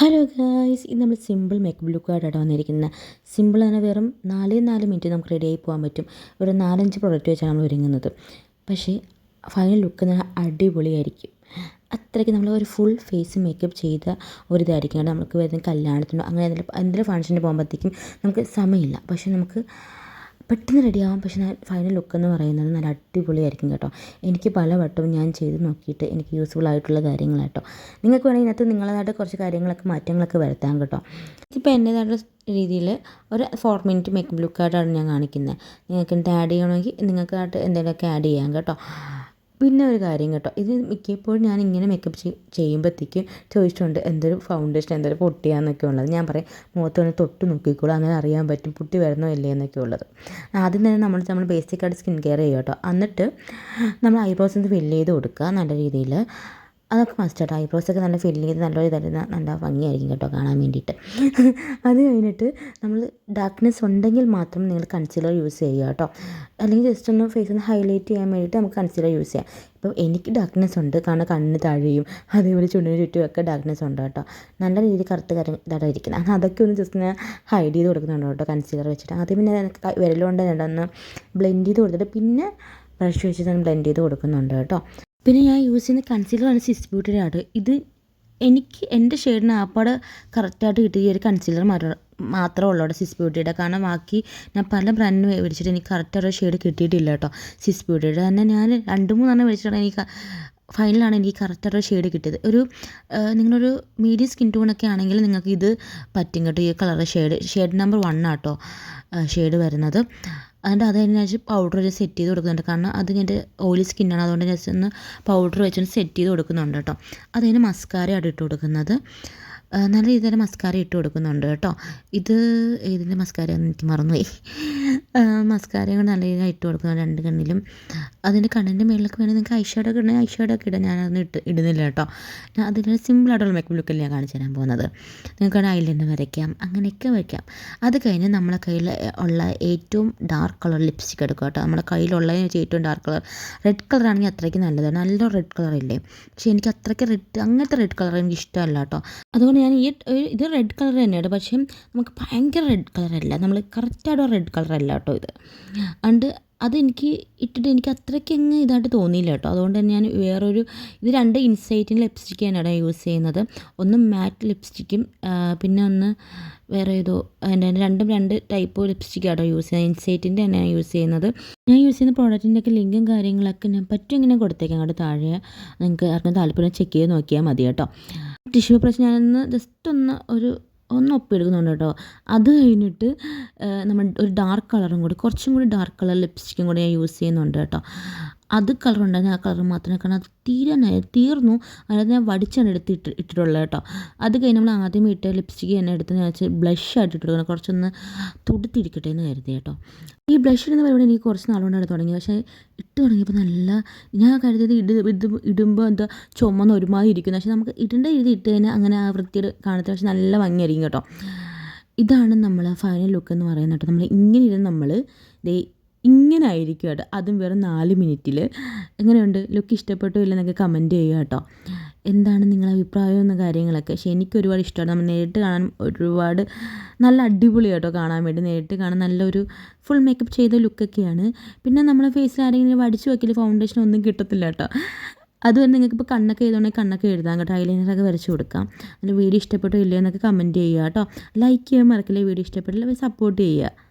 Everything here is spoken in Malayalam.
ഹലോ ഗായ്സ് ഇത് നമ്മൾ സിമ്പിൾ മേക്കപ്പ് ലുക്കായിട്ടാണ് വന്നിരിക്കുന്നത്. സിമ്പിൾ ആണ് വെറും നാലേ നാല് മിനിറ്റ് നമുക്ക് റെഡി ആയി പോകാൻ പറ്റും. ഒരു നാലഞ്ച് പ്രൊഡക്റ്റ് വെച്ചാണ് നമ്മൾ ഒരുങ്ങുന്നത്. പക്ഷേ ഫൈനൽ ലുക്ക് നല്ല അടിപൊളിയായിരിക്കും. അത്രയ്ക്ക് നമ്മൾ ഒരു ഫുൾ ഫേസ് മേക്കപ്പ് ചെയ്ത ഒരു ഇതായിരിക്കും. കാരണം നമുക്ക് വരുന്ന കല്യാണത്തിനോ അങ്ങനെ എന്തെങ്കിലും എന്തെങ്കിലും ഫങ്ഷന് പോകുമ്പോഴത്തേക്കും നമുക്ക് സമയമില്ല. പക്ഷേ നമുക്ക് പെട്ടെന്ന് റെഡിയാവാം പക്ഷേ ഫൈനൽ ലുക്ക് എന്ന് പറയുന്നത് നല്ല അടിപൊളിയായിരിക്കും കേട്ടോ. എനിക്ക് പല വട്ടവും ഞാൻ ചെയ്ത് നോക്കിയിട്ട് എനിക്ക് യൂസ്ഫുൾ ആയിട്ടുള്ള കാര്യങ്ങളാട്ടോ നിങ്ങൾക്ക് വേണമെങ്കിൽ ഇതിനകത്ത് നിങ്ങളതായിട്ട് കുറച്ച് കാര്യങ്ങളൊക്കെ മാറ്റങ്ങളൊക്കെ വരുത്താം കേട്ടോ. ഇപ്പോൾ എന്റേതായിട്ടുള്ള രീതിയിൽ ഒരു ഫോർ മിനിറ്റ് മേക്കപ്പ് ലുക്കായിട്ടാണ് ഞാൻ കാണിക്കുന്നത്. നിങ്ങൾക്ക് ആഡ് ചെയ്യണമെങ്കിൽ നിങ്ങൾക്കായിട്ട് എന്തെങ്കിലുമൊക്കെ ആഡ് ചെയ്യാം കേട്ടോ. പിന്നെ ഒരു കാര്യം കേട്ടോ. ഇത് മിക്കപ്പോഴും ഞാൻ ഇങ്ങനെ മേക്കപ്പ് ചെയ്യുമ്പോഴത്തേക്കും ചോദിച്ചിട്ടുണ്ട് എന്തൊരു ഫൗണ്ടേഷൻ എന്തൊരു പൊട്ടിയാന്നൊക്കെ ഉള്ളത്. ഞാൻ പറയും മുഖത്ത് വേണമെങ്കിൽ തൊട്ട് നോക്കിക്കോളൂ അങ്ങനെ അറിയാൻ പറ്റും പൊട്ടി വരണോ ഇല്ലേ? എന്നൊക്കെ ഉള്ളത്. ആദ്യം തന്നെ നമ്മൾ നമ്മൾ ബേസിക്കായിട്ട് സ്കിൻ കെയർ ചെയ്യുക കേട്ടോ. എന്നിട്ട് നമ്മൾ ഐബ്രോസ് ഒന്ന് ഫില്ല് ചെയ്ത് കൊടുക്കുക നല്ല രീതിയിൽ അതൊക്കെ മസ്റ്റായിട്ട് ഐബ്രോസൊക്കെ നല്ല ഫില്ല് ചെയ്ത് നല്ലൊരു തരുന്ന നല്ല ഭംഗിയായിരിക്കും കേട്ടോ കാണാൻ വേണ്ടിയിട്ട്. അത് കഴിഞ്ഞിട്ട് നമ്മൾ ഡാർക്ക്നെസ് ഉണ്ടെങ്കിൽ മാത്രം നിങ്ങൾ കൺസീലർ യൂസ് ചെയ്യുക കേട്ടോ. അല്ലെങ്കിൽ ജസ്റ്റ് ഒന്ന് ഫേസ് ഒന്ന് ഹൈലൈറ്റ് ചെയ്യാൻ വേണ്ടിയിട്ട് നമുക്ക് കൺസീലർ യൂസ് ചെയ്യാം. ഇപ്പോൾ എനിക്ക് ഡാർക്ക്നെസ് ഉണ്ട്. കാരണം കണ്ണ് താഴെയും. അതേപോലെ ചുണ്ടിന് ചുറ്റും ഒക്കെ ഡാർക്ക്നെസ് ഉണ്ട് കേട്ടോ. നല്ല രീതിയിൽ കറുത്ത് കര ഇതാണ് ഇരിക്കുന്നത് അതൊക്കെ ഒന്ന് ജസ്റ്റ് ഞാൻ ഹൈഡ് ചെയ്ത് കൊടുക്കുന്നുണ്ട് കേട്ടോ കൺസീലർ വെച്ചിട്ട്. ആദ്യം പിന്നെ വിരലുകൊണ്ട് ഒന്ന് ബ്ലെൻഡ് ചെയ്ത് കൊടുത്തിട്ട് പിന്നെ ബ്രഷ് വെച്ച് ഞാൻ ബ്ലെൻഡ് ചെയ്ത് കൊടുക്കുന്നുണ്ട് കേട്ടോ. പിന്നെ ഞാൻ യൂസ് ചെയ്യുന്ന കൺസീലറാണ് സിസ് ബ്യൂട്ടിയുടെ ഇത് എനിക്ക് എന്റെ ഷെയ്ഡിന് ആപ്പാട് കറക്റ്റായിട്ട് കിട്ടിയ ഒരു കൺസീലർ മാത്രമേ ഉള്ളൂ അവിടെ സിസ് ബ്യൂട്ടിയുടെ കാരണം ബാക്കി ഞാൻ പല ബ്രാൻഡിന് മേടിച്ചിട്ട് എനിക്ക് കറക്റ്റായിട്ട് ഷെയ്ഡ് കിട്ടിയിട്ടില്ല കേട്ടോ സിസ് ബ്യൂട്ടിയുടെ തന്നെ ഞാൻ രണ്ട് മൂന്നെണ്ണം മേടിച്ചിട്ടാണ് എനിക്ക് ഫൈനലാണ് എനിക്ക് കറക്റ്റായിട്ട് ഷെയ്ഡ് കിട്ടിയത്. ഒരു നിങ്ങളൊരു മീഡിയം സ്കിൻ ടോണൊക്കെ ആണെങ്കിൽ നിങ്ങൾക്ക് ഇത് പറ്റും കേട്ടോ ഈ colour shade shade number one ആട്ടോ ഷെയ്ഡ് വരുന്നത്. എന്നിട്ട് അത് കഴിഞ്ഞ് പൗഡർ സെറ്റ് ചെയ്ത് കൊടുക്കുന്നുണ്ട്. കാരണം അത് എന്റെ ഓയിലി സ്കിന്നാണ് അതുകൊണ്ട് ജസ്റ്റ് ഒന്ന് പൗഡർ വെച്ചൊന്ന് സെറ്റ് ചെയ്ത് കൊടുക്കുന്നുണ്ട് കേട്ടോ. അത് കഴിഞ്ഞ് മസ്കാരയാണ് ഇട്ട് കൊടുക്കുന്നത്. നല്ല രീതിയിൽ മസ്കാര ഇട്ട് കൊടുക്കുന്നുണ്ട് കേട്ടോ. ഇത് ഏതിന്റെ എന്ന് എനിക്ക് മറന്നുപോയി. മസ്കാരയും കൂടെ നല്ല രീതിയിൽ ഇട്ട് കൊടുക്കുന്നു രണ്ട് കണ്ണിലും. അതിന്റെ കണ്ണിന്റെ മേളിലൊക്കെ വേണമെങ്കിൽ നിങ്ങൾക്ക് ഐഷാഡോ ഒക്കെ ഇടണമെങ്കിൽ ഐഷാഡോ ഒക്കെ ഇടാം ഞാനതൊന്നും ഇട്ട് ഇടുന്നില്ല കേട്ടോ. ഞാൻ അതിൽ സിമ്പിളായിട്ടുള്ള മേക്കപ്പ് ലുക്കല്ലേ ഞാൻ കാണിച്ചു തരാൻ പോകുന്നത്. നിങ്ങൾക്ക് ഐലൈനർ വരയ്ക്കാം അങ്ങനെയൊക്കെ വയ്ക്കാം അത് കഴിഞ്ഞ് നമ്മളെ കയ്യിൽ ഉള്ള ഏറ്റവും ഡാർക്ക് കളർ ലിപ്സ്റ്റിക് എടുക്കുക കേട്ടോ. നമ്മുടെ കയ്യിലുള്ളതിന് വെച്ച് ഏറ്റവും ഡാർക്ക് കളർ റെഡ് കളർ ആണെങ്കിൽ അത്രയ്ക്ക് നല്ലതാണ്. നല്ല റെഡ് കളർ ഇല്ലേ. പക്ഷേ എനിക്ക് അത്രയ്ക്ക് റെഡ് അങ്ങനത്തെ റെഡ് കളർ എനിക്ക് ഇഷ്ടമല്ല കേട്ടോ. അതുകൊണ്ട് ഞാൻ ഈ ഇത് റെഡ് കളർ തന്നെയാണ്. പക്ഷേ നമുക്ക് ഭയങ്കര റെഡ് കളറല്ല നമ്മൾ കറക്റ്റായിട്ട് റെഡ് കളറല്ല കേട്ടോ ഇത്. അണ്ട് അതെനിക്ക് ഇട്ടിട്ട് എനിക്ക് അത്രയ്ക്ക് അങ്ങ് ഇതായിട്ട് തോന്നിയില്ല കേട്ടോ. അതുകൊണ്ട് തന്നെ ഞാൻ വേറൊരു ഇത് രണ്ട് ഇൻസൈറ്റിന്റെ ലിപ്സ്റ്റിക്ക് തന്നെയാണ് യൂസ് ചെയ്യുന്നത്. ഒന്ന് മാറ്റ് ലിപ്സ്റ്റിക്കും പിന്നെ ഒന്ന് വേറെ ഏതോ എന്റെ രണ്ടും രണ്ട് ടൈപ്പ് ലിപ്സ്റ്റിക്കാട്ടോ യൂസ് ചെയ്യുന്നത്. ഇൻസൈറ്റിന്റെ തന്നെയാണ് യൂസ് ചെയ്യുന്നത്. ഞാൻ യൂസ് ചെയ്യുന്ന പ്രോഡക്റ്റിന്റെ ഒക്കെ ലിങ്കും കാര്യങ്ങളൊക്കെ ഞാൻ പറ്റും ഇങ്ങനെ കൊടുത്തേക്കാം. അങ്ങോട്ട് താഴെ നിങ്ങൾക്ക് ആർക്കും താല്പര്യം ചെക്ക് ചെയ്ത് നോക്കിയാൽ മതി കേട്ടോ. ടിഷ്യൂ പേപ്പർ ഞാനൊന്ന് ജസ്റ്റ് ഒന്ന് ഒരു ഒന്ന് ഒപ്പിയെടുക്കുന്നുണ്ട് കേട്ടോ. അത് കഴിഞ്ഞിട്ട് നമ്മൾ ഒരു ഡാർക്ക് കളറും കൂടി കുറച്ചും കൂടി ഡാർക്ക് കളർ ലിപ്സ്റ്റിക്കും കൂടി ഞാൻ യൂസ് ചെയ്യുന്നുണ്ട് കേട്ടോ. അത് കളർ ഉണ്ടായിരുന്നു ആ കളർ മാത്രമേ കാരണം അത് തീരെ തീർന്നു. അതിനകത്ത് ഞാൻ വടിച്ചാണ് എടുത്ത് ഇട്ട് ഇട്ടിട്ടുള്ളത് കേട്ടോ. അത് കഴിഞ്ഞ് നമ്മൾ ആദ്യം ഇട്ട ലിപ്സ്റ്റിക്ക് തന്നെ എടുത്ത് ഞാൻ വെച്ച് ബ്ലഷ് ആയിട്ട് ഇട്ട് കൊടുക്കണം കുറച്ചൊന്ന് തുടുത്തിരിക്കട്ടെ എന്ന് കരുതി കേട്ടോ. ഈ ബ്ലഷ് ഇടുന്ന പരിപാടി എനിക്ക് കുറച്ച് നാളുകൊണ്ടാണ് തുടങ്ങി പക്ഷേ ഇട്ട് തുടങ്ങിയപ്പോൾ നല്ല ഞാൻ കരുതിയത് ഇട് ഇത് ഇടുമ്പോൾ എന്താ ചുമന്ന് ഒരുമാതിരി ഇരിക്കുന്നു. പക്ഷേ നമുക്ക് ഇടേണ്ട രീതി ഇട്ട് കഴിഞ്ഞാൽ അങ്ങനെ ആ വൃത്തിയുടെ കാണത്തില്ല. പക്ഷേ നല്ല ഭംഗിയായിരിക്കും കേട്ടോ. ഇതാണ് നമ്മൾ ഫൈനൽ ലുക്ക് എന്ന് പറയുന്നത് കേട്ടോ. നമ്മൾ ഇങ്ങനെ ഇരുന്ന് നമ്മൾ ദേ ഇങ്ങനെ ആയിരിക്കും കേട്ടോ അതും വെറും നാല് മിനിറ്റിൽ എങ്ങനെയുണ്ട്? ലുക്ക് ഇഷ്ടപ്പെട്ടോ ഇല്ലെന്നൊക്കെ കമന്റ് ചെയ്യുക കേട്ടോ. എന്താണ് നിങ്ങളുടെ അഭിപ്രായം എന്ന കാര്യങ്ങളൊക്കെ? പക്ഷേ എനിക്ക് ഒരുപാട് ഇഷ്ടമാണ്. നമ്മൾ നേരിട്ട് കാണാൻ ഒരുപാട് നല്ല അടിപൊളി കേട്ടോ കാണാൻ വേണ്ടി. നേരിട്ട് കാണാൻ നല്ലൊരു ഫുൾ മേക്കപ്പ് ചെയ്ത ലുക്കൊക്കെയാണ്. പിന്നെ നമ്മളെ ഫേസിൽ ആരെങ്കിലും വടിച്ചു വയ്ക്കൽ ഫൗണ്ടേഷൻ ഒന്നും കിട്ടത്തില്ല കേട്ടോ. അതുവരെ നിങ്ങൾക്ക് ഇപ്പോൾ കണ്ണൊക്കെ എഴുതണമെങ്കിൽ കണ്ണൊക്കെ എഴുതാം കേട്ടോ. ഐലൈനറൊക്കെ വരച്ച് കൊടുക്കാം. അതിന്റെ വീഡിയോ ഇഷ്ടപ്പെട്ടോ ഇല്ലയോ എന്നൊക്കെ കമന്റ് ചെയ്യുക കേട്ടോ. ലൈക്ക് ചെയ്യാൻ മറക്കില്ല വീഡിയോ ഇഷ്ടപ്പെട്ടില്ല സപ്പോർട്ട് ചെയ്യുക.